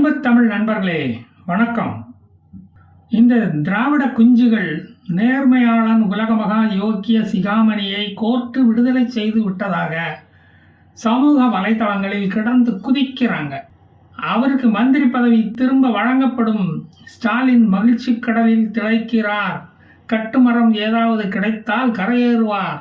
அன்பு தமிழ் நண்பர்களே வணக்கம். இந்த திராவிட குஞ்சுகள் நேர்மையாளன் உலகமகா யோக்கிய சிகாமணியை கோர்ட்டு விடுதலை செய்து விட்டதாக சமூக வலைதளங்களில் கிடந்து குதிக்கிறாங்க. அவருக்கு மந்திரி பதவி திரும்ப வழங்கப்படும் ஸ்டாலின் மகிழ்ச்சி கடலில் திளைக்கிறார். கட்டுமரம் ஏதாவது கிடைத்தால் கரையேறுவார்.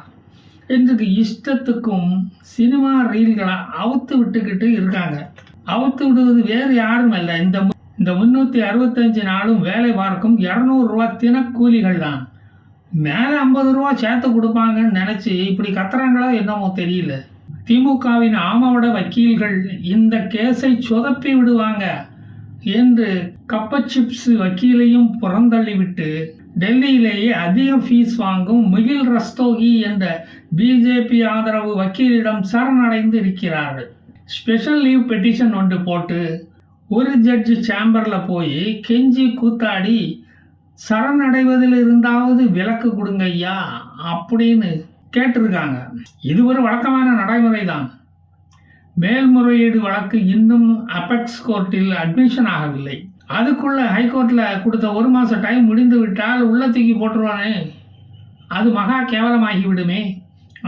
என்று இஷ்டத்துக்கும் சினிமா ரீல்களை அவுத்து விட்டுக்கிட்டு இருக்காங்க. அவுத்து விடுவது வேறு யாரும் அல்ல இந்த மு- இந்த முன்னூற்றி அறுபத்தஞ்சு நாளும் வேலை பார்க்கும் இரநூறுவா தினக்கூலிகள் தான் மேலே ஐம்பது ரூபா சேர்த்து கொடுப்பாங்கன்னு நினச்சி இப்படி கத்துறாங்களோ என்னமோ தெரியல. திமுகவின் ஆமவட வக்கீல்கள் இந்த கேஸை சொதப்பி விடுவாங்க என்று கப்ப சிப்ஸ் வக்கீலையும் புறந்தள்ளிவிட்டு டெல்லியிலேயே அதிக ஃபீஸ் வாங்கும் முகில் ரஸ்தோகி என்ற பிஜேபி ஆதரவு வக்கீலிடம் சரணடைந்து இருக்கிறார்கள். ஸ்பெஷல் லீவ் பெட்டிஷன் ஒன்று போட்டு ஒரு ஜட்ஜ் சேம்பரில் போய் கெஞ்சி கூத்தாடி சரணடைவதில் இருந்தாவது விலக்கு கொடுங்க ஐயா அப்படின்னு கேட்டிருக்காங்க. இது ஒரு வழக்கமான நடைமுறை தான் மேல்முறையீடு வழக்கு இன்னும் அபெக்ஸ் கோர்ட்டில் அட்மிஷன் ஆகவில்லை. அதுக்குள்ள ஹைகோர்ட்டில் கொடுத்த ஒரு மாதம் டைம் முடிந்து விட்டால் உள்ள தூக்கி போட்டுருவானே. அது மகா கேவலமாகி விடுமே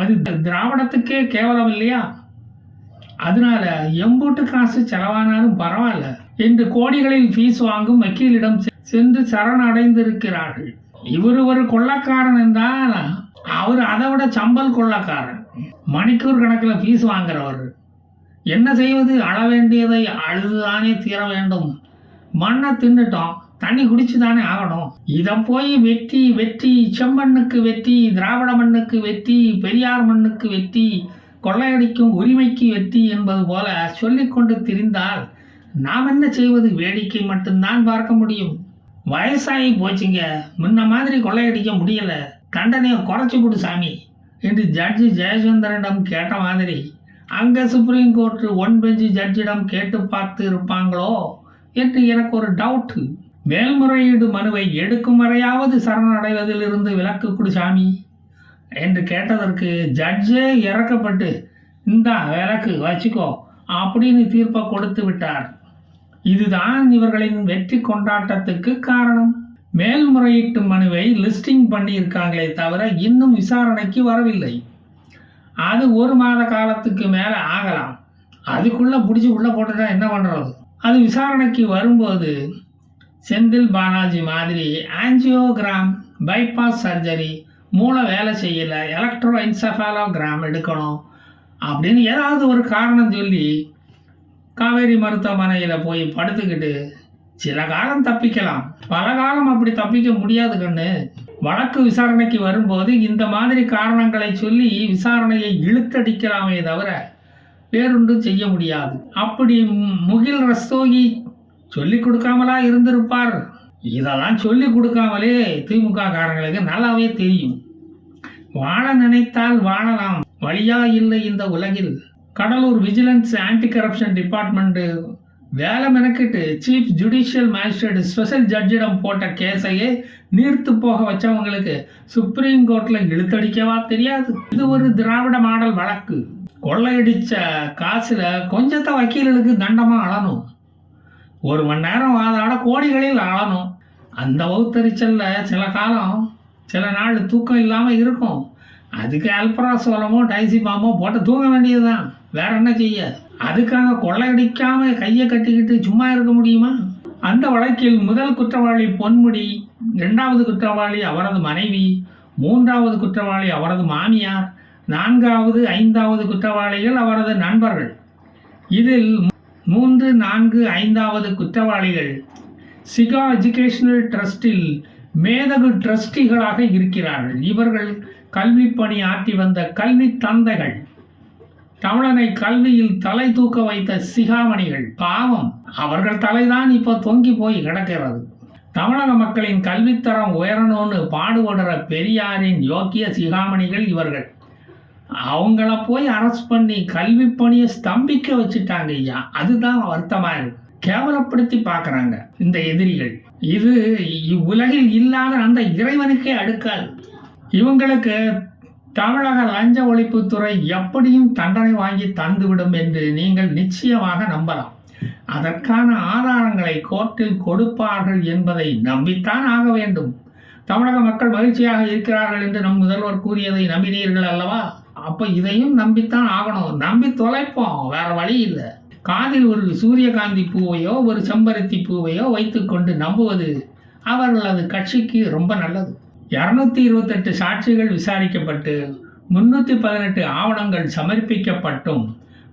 அது திராவிடத்துக்கே கேவலம் இல்லையா அதனால எம்பூட்டு காசு செலவானாலும் பரவாயில்ல என்று கோடிகளில் ஃபீஸ் வாங்கும் வக்கீலிடம் சென்று சரணடைந்திருக்கிறார்கள். இவர் ஒரு கொள்ளக்காரன் என்றால் அவர் அதை விட சம்பல் கொள்ளக்காரன். மணிக்கூர் கணக்கில் ஃபீஸ் வாங்குறவர். என்ன செய்வது? அழ வேண்டியதை அழுதுதானே தீர வேண்டும். மண்ணை தின்னுட்டோம். தண்ணி குடிச்சு தானே ஆகணும். இதை போய் வெட்டி வெட்டி செம்மண்ணுக்கு வெட்டி திராவிட மண்ணுக்கு வெட்டி பெரியார் மண்ணுக்கு வெட்டி கொள்ளையடிக்கும் உரிமைக்கு வெற்றி என்பது போல சொல்லிக்கொண்டு திரிந்தால் நாம் என்ன செய்வது? வேடிக்கை மட்டும்தான் பார்க்க முடியும். வயசாகி போச்சுங்க. முன்ன மாதிரி கொள்ளையடிக்க முடியல. தண்டனையை குறைச்சி கொடு சாமி என்று ஜட்ஜி ஜெயசுந்தரிடம் கேட்ட மாதிரி. அங்கே சுப்ரீம் கோர்ட்டு ஒன் பெஞ்சு ஜட்ஜிடம் கேட்டு பார்த்து இருப்பாங்களோ என்று எனக்கு ஒரு டவுட்டு மேல்முறையீடு மனுவை எடுக்கும் வரையாவது சரணடைவதிலிருந்து விலக்கு கொடு சாமி. என்று கேட்டதற்கு ஜட்ஜே இறக்கப்பட்டு இந்தா விலக்கு வச்சுக்கோ அப்படின்னு தீர்ப்பை கொடுத்து விட்டார். இதுதான் இவர்களின் வெற்றி கொண்டாட்டத்துக்கு காரணம். மேல்முறையீட்டு மனுவை லிஸ்டிங் பண்ணியிருக்காங்களே தவிர இன்னும் விசாரணைக்கு வரவில்லை. அது ஒரு மாத காலத்துக்கு மேலே ஆகலாம். அதுக்குள்ளே பிடிச்சி உள்ளே போட்டுட்டா என்ன பண்ணுறது அது விசாரணைக்கு வரும்போது செந்தில் பாலாஜி மாதிரி ஆஞ்சியோகிராம் பைபாஸ் சர்ஜரி மூளை வேலை செய்யலை எலக்ட்ரோ என்செஃபாலோகிராம் எடுக்கணும் அப்படின்னு ஏதாவது ஒரு காரணம் சொல்லி காவேரி மருத்துவமனையில் போய் படுத்துக்கிட்டு சில காலம் தப்பிக்கலாம். பல காலம் அப்படி தப்பிக்க முடியாது கண்ணு. வழக்கு விசாரணைக்கு வரும்போது இந்த மாதிரி காரணங்களை சொல்லி விசாரணையை இழுத்தடிக்கலாமே தவிர வேறொன்றும் செய்ய முடியாது. அப்படி மு- முகில் ரஸ்தோகி சொல்லி கொடுக்காமலா இருந்திருப்பார். இதெல்லாம் சொல்லி கொடுக்காமலே திமுக காரங்களுக்கு நல்லாவே தெரியும். வாழ நினைத்தால் வாழலாம். வழியா இல்லை இந்த உலகில். Cuddalore vigilance anti corruption department வேலை மெனக்கிட்டு சீஃப் ஜுடிஷியல் மேஜிஸ்ட்ரேட் ஸ்பெஷல் ஜட்ஜிடம் போட்ட கேஸையே நீர்த்து போக வச்சவங்களுக்கு சுப்ரீம் கோர்ட்டில் இழுத்தடிக்கவா தெரியாது. இது ஒரு திராவிட மாடல் வழக்கு. கொள்ளையடித்த காசில் கொஞ்சத்தை வக்கீல்களுக்கு தண்டமாக அழணும். ஒரு மணி நேரம் வாதாட கோடிகளில் ஆளணும் அந்த வகுத்தறிச்சலில் சில காலம் சில நாள் தூக்கம் இல்லாமல் இருக்கும். அதுக்கு அல்பராசோலமோ டைசிபாமோ போட்டு தூங்க வேண்டியதுதான். வேற என்ன செய்ய? அதுக்காக கொள்ளையடிக்காம கையை கட்டிக்கிட்டு சும்மா இருக்க முடியுமா? அந்த வழக்கில் முதல் குற்றவாளி பொன்முடி இரண்டாவது குற்றவாளி அவரது மனைவி மூன்றாவது குற்றவாளி அவரது மாமியார் நான்காவது ஐந்தாவது குற்றவாளிகள் அவரது நண்பர்கள். இதில் மூன்று நான்கு ஐந்தாவது குற்றவாளிகள். சிகா எஜுகேஷனல் ட்ரஸ்டில் மேதகு ட்ரஸ்டிகளாக இருக்கிறார்கள். இவர்கள் கல்வி பணி ஆற்றி வந்த கல்வி தந்தைகள். தமிழனை கல்வியில் தலை தூக்க வைத்த சிகாமணிகள். பாவம் அவர்கள் தலைதான் இப்போ தொங்கி போய் கிடக்கிறது. தமிழக மக்களின் கல்வித்தரம் உயரணும்னு பாடுபடுற பெரியாரின் யோக்கிய சிகாமணிகள் இவர்கள். அவங்கள போய் அரெஸ்ட் பண்ணி கல்வி பணியை ஸ்தம்பிக்க வச்சுட்டாங்க ஐயா. அதுதான் வருத்தமாக இருக்கு. கேவலப்படுத்தி பார்க்குறாங்க இந்த எதிரிகள். இது இவ்வுலகில் இல்லாத அந்த இறைவனுக்கே அடுக்காது. இவங்களுக்கு தமிழக லஞ்ச ஒழிப்புத்துறை எப்படியும் தண்டனை வாங்கி தந்துவிடும் என்று நீங்கள் நிச்சயமாக நம்பலாம். அதற்கான ஆதாரங்களை கோர்ட்டில் கொடுப்பார்கள் என்பதை நம்பித்தான் ஆக வேண்டும். தமிழக மக்கள் மகிழ்ச்சியாக இருக்கிறார்கள் என்று நம் முதல்வர் கூறியதை நம்பினீர்கள் அல்லவா? அப்போ இதையும் நம்பித்தான் ஆகணும். நம்பி தொலைப்போம். வேற வழி இல்லை. காதில் ஒரு சூரியகாந்தி பூவையோ ஒரு செம்பருத்தி பூவையோ வைத்துக்கொண்டு நம்புவது அவர்களது கட்சிக்கு ரொம்ப நல்லது. இரநூத்தி இருபத்தெட்டு சாட்சிகள் விசாரிக்கப்பட்டு முன்னூற்றி பதினெட்டு ஆவணங்கள் சமர்ப்பிக்கப்பட்டும்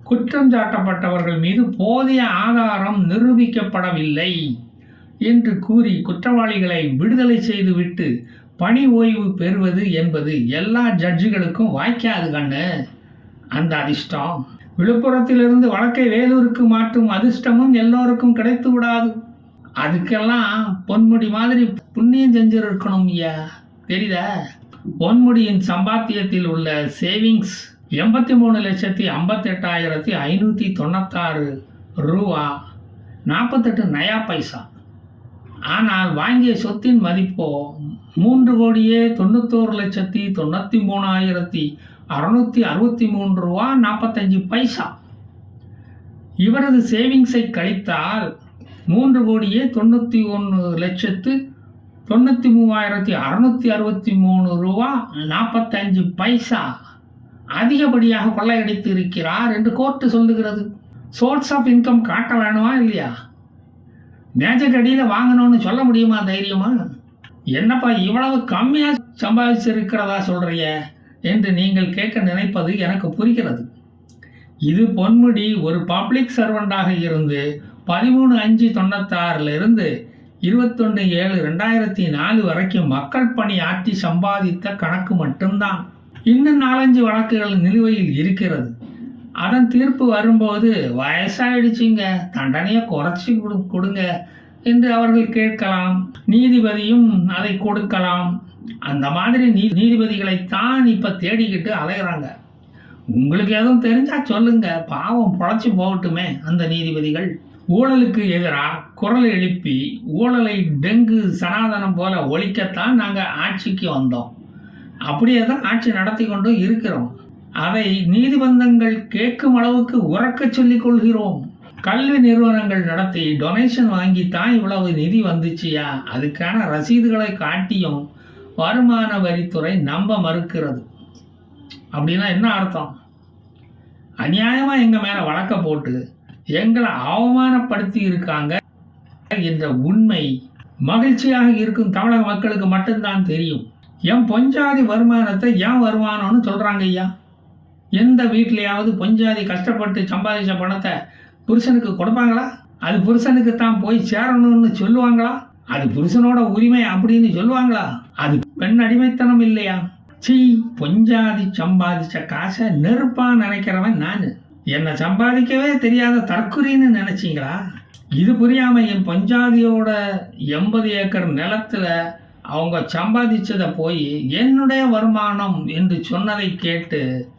குற்றம் சாட்டப்பட்டவர்கள் மீது போதிய ஆதாரம் நிரூபிக்கப்படவில்லை என்று கூறி குற்றவாளிகளை விடுதலை செய்துவிட்டு பணி ஓய்வு பெறுவது என்பது எல்லா ஜட்ஜுகளுக்கும் வாய்க்காது கண்ணு. அந்த அதிர்ஷ்டம். விழுப்புரத்திலிருந்து வழக்கை வேலூருக்கு மாற்றும் அதிர்ஷ்டமும் எல்லோருக்கும் கிடைத்து விடாது. அதுக்கெல்லாம் பொன்முடி மாதிரி புண்ணியம் செஞ்சிருக்கணும் ஐயா. தெரியுதா? பொன்முடியின் சம்பாத்தியத்தில் உள்ள சேவிங்ஸ் எண்பத்தி மூணு லட்சத்தி ஐம்பத்தெட்டாயிரத்தி ஐநூற்றி தொண்ணூத்தாறு ரூபா நாற்பத்தெட்டு நயா பைசா. ஆனால் வாங்கிய சொத்தின் மதிப்போ மூன்று கோடியே தொண்ணூத்தோரு லட்சத்தி தொண்ணூற்றி மூணாயிரத்தி அறுநூத்தி அறுபத்தி மூன்று ரூபா நாற்பத்தஞ்சு பைசா. இவரது சேவிங்ஸை கழித்தால் மூன்று கோடியே தொண்ணூற்றி ஒன்று லட்சத்து தொண்ணூற்றி மூவாயிரத்தி அறுநூத்தி அறுபத்தி மூணு ரூபா நாற்பத்தஞ்சு பைசா அதிகப்படியாக கொள்ளையடித்து இருக்கிறார் என்று கோர்ட்டு சொல்லுகிறது. சோர்ஸ் ஆஃப் இன்கம் காட்ட வேணுமா இல்லையா? மேஜக்கடியில் வாங்கணும்னு சொல்ல முடியுமா தைரியமா? என்னப்பா இவ்வளவு கம்மியாக சம்பாதிச்சிருக்கிறதா சொல்றிய? என்று நீங்கள் கேட்க நினைப்பது எனக்கு புரிகிறது. இது பொன்முடி ஒரு பப்ளிக் சர்வெண்டாக இருந்து பதிமூணு அஞ்சு தொண்ணூத்தாறிலிருந்து இருபத்தொன்று ஏழு ரெண்டாயிரத்தி நாலு வரைக்கும் மக்கள் பணி ஆற்றி சம்பாதித்த கணக்கு மட்டும்தான். இன்னும் நாலஞ்சு வழக்குகள் நிலுவையில் இருக்கிறது. அதன் தீர்ப்பு வரும்போது வயசாயிடுச்சுங்க. தண்டனையை குறைச்சி கொடு கொடுங்க என்று அவர்கள் கேட்கலாம். நீதிபதியும் அதை கொடுக்கலாம். அந்த மாதிரி நீ நீதிபதிகளைத்தான் இப்போ தேடிக்கிட்டு அலைகிறாங்க உங்களுக்கு எதுவும் தெரிஞ்சா சொல்லுங்க. பாவம் பொழைச்சி போகட்டுமே அந்த நீதிபதிகள். ஊழலுக்கு எதிராக குரல் எழுப்பி ஊழலை டெங்கு சனாதனம் போல ஒழிக்கத்தான் நாங்கள் ஆட்சிக்கு வந்தோம். அப்படியே தான் ஆட்சி நடத்தி கொண்டு இருக்கிறோம். அதை நீதிபந்தங்கள் கேட்கும் அளவுக்கு உறக்க சொல்லிக் கொள்கிறோம். கல்வி நிறுவனங்கள் நடத்தி டொனேஷன் வாங்கி தான் இவ்வளவு நிதி வந்துச்சியா? அதுக்கான ரசீதுகளை காட்டியும் வருமான வரித்துறை நம்ப மறுக்கிறது. அப்படின்னா என்ன அர்த்தம்? அநியாயமா எங்க மேல வழக்க போட்டு எங்களை அவமானப்படுத்தி இருக்காங்க என்ற உண்மை மகிழ்ச்சியாக இருக்கும் தமிழக மக்களுக்கு மட்டும்தான் தெரியும். என் பொஞ்சாதி வருமானத்தை ஏன் வருமானம்னு சொல்றாங்க ஐயா? எந்த வீட்லையாவது பொஞ்சாதி கஷ்டப்பட்டு சம்பாதிச்ச பணத்தை புருஷனுக்கு கொடுப்பாங்களா? அது புருஷனுக்கு தான் போய் சேரணும்னு சொல்லுவாங்களா? அது புருஷனோட உரிமை அப்படின்னு சொல்லுவாங்களா? அது பெண் அடிமைத்தனம் இல்லையா? சீ பொஞ்சாதி சம்பாதிச்ச காசை நெருப்பா நினைக்கிறவன் நான். என்னை சம்பாதிக்கவே தெரியாத தற்குறின்னு நினைச்சிங்களா? இது புரியாம என் பஞ்சாதியோட எண்பது ஏக்கர் நிலத்துல அவங்க சம்பாதிச்சதை போய் என்னுடைய வருமானம் என்று சொன்னதை கேட்டு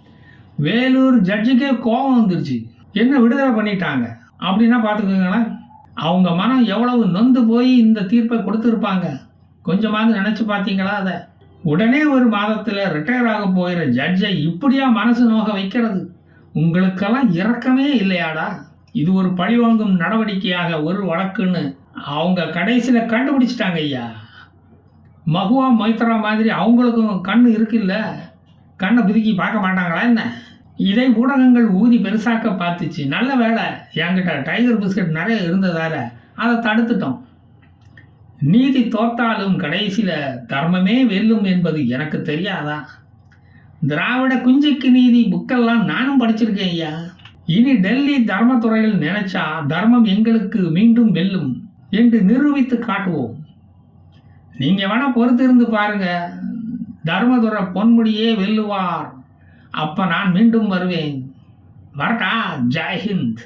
வேலூர் ஜட்ஜுக்கே கோபம் வந்துருச்சு. என்ன விடுதலை பண்ணிட்டாங்க? அப்படின்னா பார்த்துக்கோங்களேன் அவங்க மனம் எவ்வளவு நொந்து போய் இந்த தீர்ப்பை கொடுத்துருப்பாங்க? கொஞ்சமாவது நினச்சி பார்த்தீங்களா அதை? உடனே ஒரு மாதத்தில் ரிட்டையர் ஆக போகிற ஜட்ஜை இப்படியா மனசு நோக வைக்கிறது? உங்களுக்கெல்லாம் இரக்கமே இல்லையாடா? இது ஒரு பழிவாங்கும் நடவடிக்கையாக ஒரு வழக்குன்னு அவங்க கடைசியில் கண்டுபிடிச்சிட்டாங்க ஐயா. மகுவா மைத்ரா மாதிரி அவங்களுக்கும் கண் இருக்குல்ல? கண்ணை புதுக்கி பார்க்க மாட்டாங்களா என்ன? இதை ஊடகங்கள் ஊதி பெருசாக்க பார்த்துச்சு. நல்ல வேலை. என்கிட்ட டைகர் பிஸ்கட் நிறைய இருந்ததால் அதை தடுத்துட்டோம். நீதி தோத்தாலும் கடைசியில் தர்மமே வெல்லும் என்பது எனக்கு தெரியாதா? திராவிட குஞ்சுக்கு நீதி புக்கெல்லாம் நானும் படிச்சிருக்கேன் ஐயா. இனி டெல்லி தர்மத்துறையில் நினைச்சா தர்மம் எங்களுக்கு மீண்டும் வெல்லும் என்று நிரூபித்து காட்டுவோம். நீங்கள் வேணால் பொறுத்து இருந்து பாருங்கள் தர்மதுர பொன்முடியே வெல்லுவார். அப்ப நான் மீண்டும் வருவேன். வரட்டா? ஜெய் ஹிந்த்